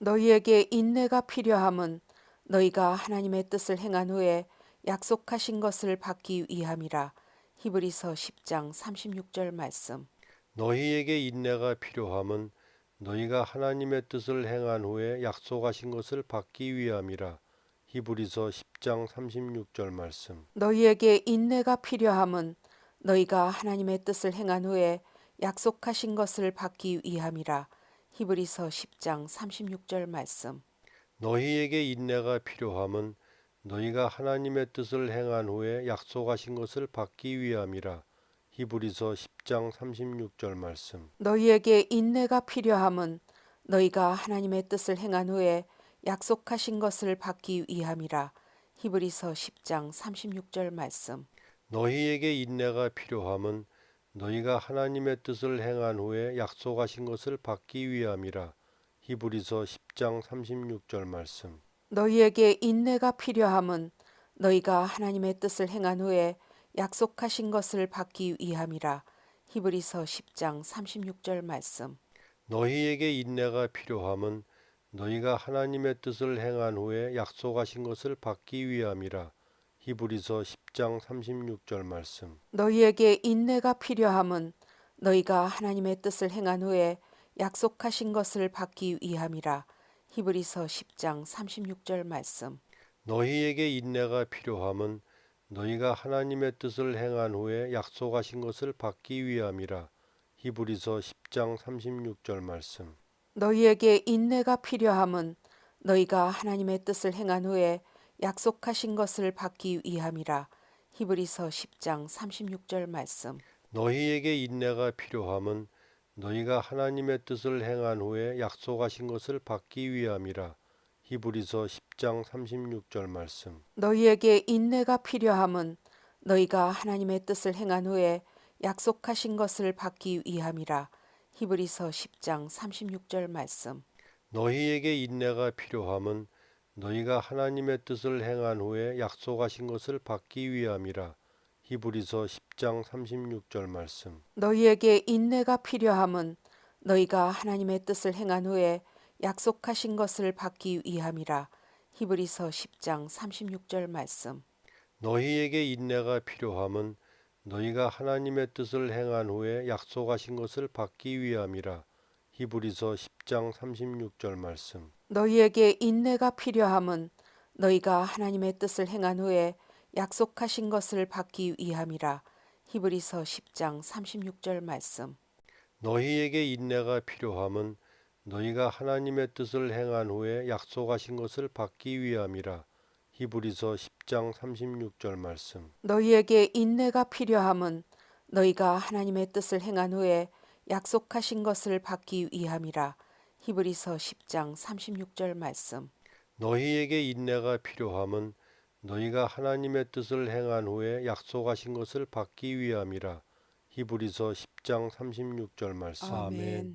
너희에게 인내가 필요함은 너희가 하나님의 뜻을 행한 후에 약속하신 것을 받기 위함이라. 히브리서 10장 36절 말씀. 너희에게 인내가 필요함은 너희가 하나님의 뜻을 행한 후에 약속하신 것을 받기 위함이라. 히브리서 10장 36절 말씀. 너희에게 인내가 필요함은 너희가 하나님의 뜻을 행한 후에 약속하신 것을 받기 위함이라. 히브리서 10장 36절 말씀. 너희에게 인내가 필요함은 너희가 하나님의 뜻을 행한 후에 약속하신 것을 받기 위함이라. 히브리서 10장 36절 말씀. 너희에게 인내가 필요함은 너희가 하나님의 뜻을 행한 후에 약속하신 것을 받기 위함이라. 히브리서 10장 36절 말씀. 너희에게 인내가 필요함은 너희가 하나님의 뜻을 행한 후에 약속하신 것을 받기 위함이라. 히브리서 10장 36절 말씀. 너희에게 인내가 필요함은 너희가 하나님의 뜻을 행한 후에 약속하신 것을 받기 위함이라. 히브리서 10장 36절 말씀. 너희에게 인내가 필요함은 너희가 하나님의 뜻을 행한 후에 약속하신 것을 받기 위함이라. 히브리서 10장 36절 말씀. 너희에게 인내가 필요함은 너희가 하나님의 뜻을 행한 후에 약속하신 것을 받기 위함이라. 히브리서 10장 36절 말씀. 너희에게 인내가 필요함은 너희가 하나님의 뜻을 행한 후에 약속하신 것을 받기 위함이라. 히브리서 10장 36절 말씀. 너희에게 인내가 필요함은 너희가 하나님의 뜻을 행한 후에 약속하신 것을 받기 위함이라. 히브리서 10장 36절 말씀. 너희에게 인내가 필요함은 너희가 하나님의 뜻을 행한 후에 약속하신 것을 받기 위함이라. 히브리서 10장 36절 말씀. 너희에게 인내가 필요함은 너희가 하나님의 뜻을 행한 후에 약속하신 것을 받기 위함이라. 히브리서 10장 36절 말씀. 너희에게 인내가 필요함은 너희가 하나님의 뜻을 행한 후에 약속하신 것을 받기 위함이라. 히브리서 10장 36절 말씀. 너희에게 인내가 필요함은 너희가 하나님의 뜻을 행한 후에 약속하신 것을 받기 위함이라. 히브리서 10장 36절 말씀. 너희에게 인내가 필요함은 너희가 하나님의 뜻을 행한 후에 약속하신 것을 받기 위함이라. 히브리서 10장 36절 말씀. 너희에게 인내가 필요함은 너희가 하나님의 뜻을 행한 후에 약속하신 것을 받기 위함이라. 히브리서 10장 36절 말씀. 너희에게 인내가 필요함은 너희가 하나님의 뜻을 행한 후에 약속하신 것을 받기 위함이라. 히브리서 10장 36절 말씀. 너희에게 인내가 필요함은 너희가 하나님의 뜻을 행한 후에 약속하신 것을 받기 위함이라. 히브리서 10장 36절 말씀. 너희에게 인내가 필요함은 너희가 하나님의 뜻을 행한 후에 약속하신 것을 받기 위함이라. 히브리서 10장 36절 말씀. 아멘.